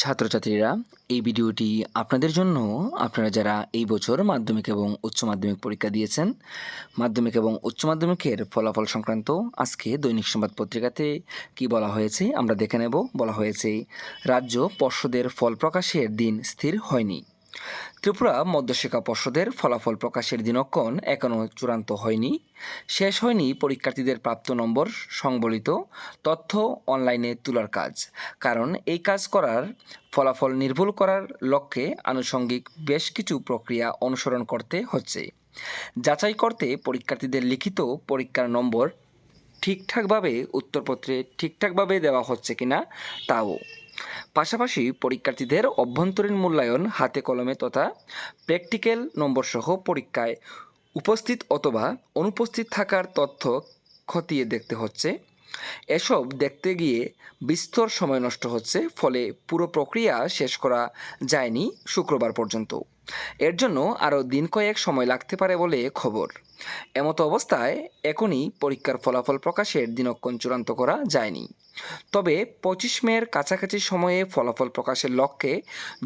ছাত্রছাত্রীরা, এই ভিডিওটি আপনাদের জন্য। আপনারা যারা এই বছর মাধ্যমিক এবং উচ্চ মাধ্যমিক পরীক্ষা দিয়েছেন, মাধ্যমিক এবং উচ্চ মাধ্যমিকের ফলাফল সংক্রান্ত আজকে দৈনিক সংবাদ পত্রিকাতে কি বলা হয়েছে, আমরা দেখে নেব। বলা হয়েছে, রাজ্য পর্ষদের ফল প্রকাশের দিন স্থির হয়নি। ত্রিপুরা মধ্যশিক্ষা পর্ষদের ফলাফল প্রকাশের দিনক্ষণ এখনও চূড়ান্ত হয়নি। শেষ হয়নি পরীক্ষার্থীদের প্রাপ্ত নম্বর, সংবলিত তথ্য অনলাইনে তোলার কাজ। কারণ এই কাজ করার, ফলাফল নির্ভুল করার লক্ষ্যে আনুষঙ্গিক বেশ কিছু প্রক্রিয়া অনুসরণ করতে হচ্ছে। যাচাই করতে পরীক্ষার্থীদের লিখিত পরীক্ষার নম্বর ঠিকঠাকভাবে, উত্তরপত্রে ঠিকঠাকভাবে দেওয়া হচ্ছে কিনা, তাও পাশাপাশি পরীক্ষার্থীদের অভ্যন্তরীণ মূল্যায়ন হাতে কলমে তথা প্র্যাকটিক্যাল নম্বরসহ পরীক্ষায় উপস্থিত অথবা অনুপস্থিত থাকার তথ্য খতিয়ে দেখতে হচ্ছে। এসব দেখতে গিয়ে বিস্তর সময় নষ্ট হচ্ছে, ফলে পুরো প্রক্রিয়া শেষ করা যায়নি শুক্রবার পর্যন্ত। এর জন্য আরও দিন কয়েক সময় লাগতে পারে বলে খবর। এমত অবস্থায় এখনই পরীক্ষার ফলাফল প্রকাশের দিনক্ষণ চূড়ান্ত করা যায়নি। তবে পঁচিশ মেয়ের কাছাকাছি সময়ে ফলাফল প্রকাশের লক্ষ্যে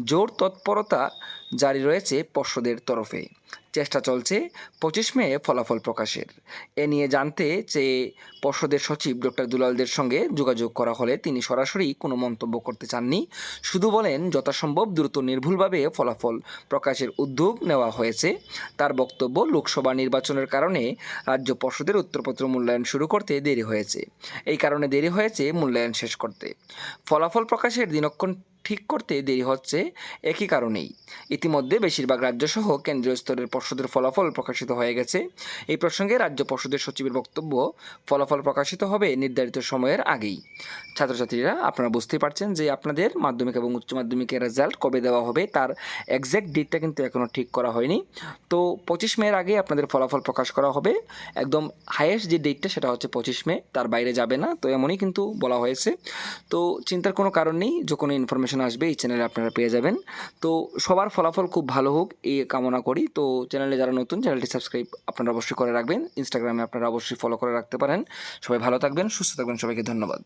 জোর তৎপরতা জারি রয়েছে পর্ষদের তরফে। চেষ্টা চলছে পঁচিশ মে ফলাফল প্রকাশের। এ নিয়ে জানতে চেয়ে পর্ষদের সচিব ডক্টর দুলালদের সঙ্গে যোগাযোগ করা হলে তিনি সরাসরি কোনো মন্তব্য করতে চাননি। শুধু বলেন, যথাসম্ভব দ্রুত নির্ভুলভাবে ফলাফল প্রকাশের উদ্যোগ নেওয়া হয়েছে। তার বক্তব্য লোকসভা নির্বাচনের কারণে রাজ্য পর্ষদের উত্তরপত্র মূল্যায়ন শুরু করতে দেরি হয়েছে। এই কারণে দেরি হয়েছে মূল্যায়ন শেষ করতে। ফলাফল প্রকাশের দিনক্ষণ ঠিক করতে দেরি হচ্ছে একই কারণেই। ইতিমধ্যে বেশিরভাগ রাজ্যসহ কেন্দ্রীয় স্তরের পর্ষদের ফলাফল প্রকাশিত হয়ে গেছে। এই প্রসঙ্গে রাজ্য পর্ষদের সচিবের বক্তব্য ফলাফল প্রকাশিত হবে নির্ধারিত সময়ের আগেই। ছাত্রছাত্রীরা, আপনারা বুঝতেই পারছেন যে আপনাদের মাধ্যমিক এবং উচ্চ মাধ্যমিকের রেজাল্ট কবে দেওয়া হবে তার এক্স্যাক্ট ডেটটা কিন্তু এখনও ঠিক করা হয়নি। তো পঁচিশ মের আগে আপনাদের ফলাফল প্রকাশ করা হবে। একদম হাইয়েস্ট যে ডেটটা সেটা হচ্ছে পঁচিশ মে, তার বাইরে যাবে না, তো এমনই কিন্তু বলা হয়েছে। তো চিন্তার কোনো কারণ নেই, যে কোনো ইনফরমেশন আসবে এই চ্যানেলে আপনারা পেয়ে যাবেন। তো সবার ফলাফল খুব ভালো হোক এই কামনা করি। তো চ্যানেলে যারা নতুন চ্যানেলটি সাবস্ক্রাইব আপনারা অবশ্যই করে রাখবেন। ইনস্টাগ্রামে আপনারা অবশ্যই ফলো করে রাখতে পারেন। সবাই ভালো থাকবেন, সুস্থ থাকবেন, সবাইকে ধন্যবাদ।